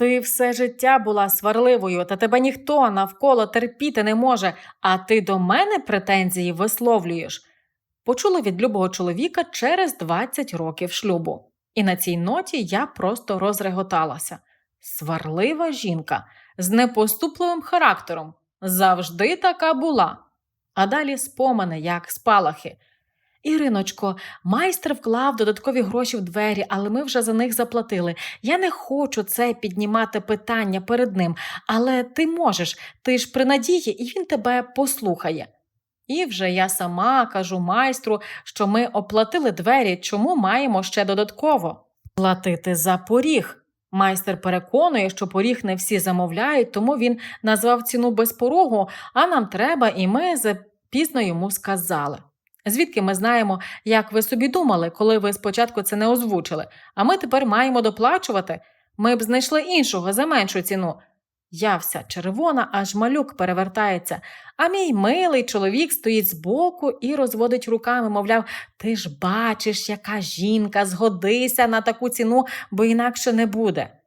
Ти все життя була сварливою, та тебе ніхто навколо терпіти не може, а ти до мене претензії висловлюєш. Почула від любого чоловіка через 20 років шлюбу. І на цій ноті я просто розреготалася. Сварлива жінка з непоступливим характером. Завжди така була. А далі спомини, як спалахи. Іриночко, майстер вклав додаткові гроші в двері, але ми вже за них заплатили. Я не хочу це піднімати питання перед ним, але ти можеш, ти ж при надії, і він тебе послухає. І вже я сама кажу майстру, що ми оплатили двері, чому маємо ще додатково платити за поріг. Майстер переконує, що поріг не всі замовляють, тому він назвав ціну без порогу, а нам треба, і ми запізно йому сказали. Звідки ми знаємо, як ви собі думали, коли ви спочатку це не озвучили, а ми тепер маємо доплачувати? Ми б знайшли іншого за меншу ціну. Я вся червона, аж малюк перевертається, а мій милий чоловік стоїть збоку і розводить руками, мовляв, ти ж бачиш, яка жінка, згодися на таку ціну, бо інакше не буде.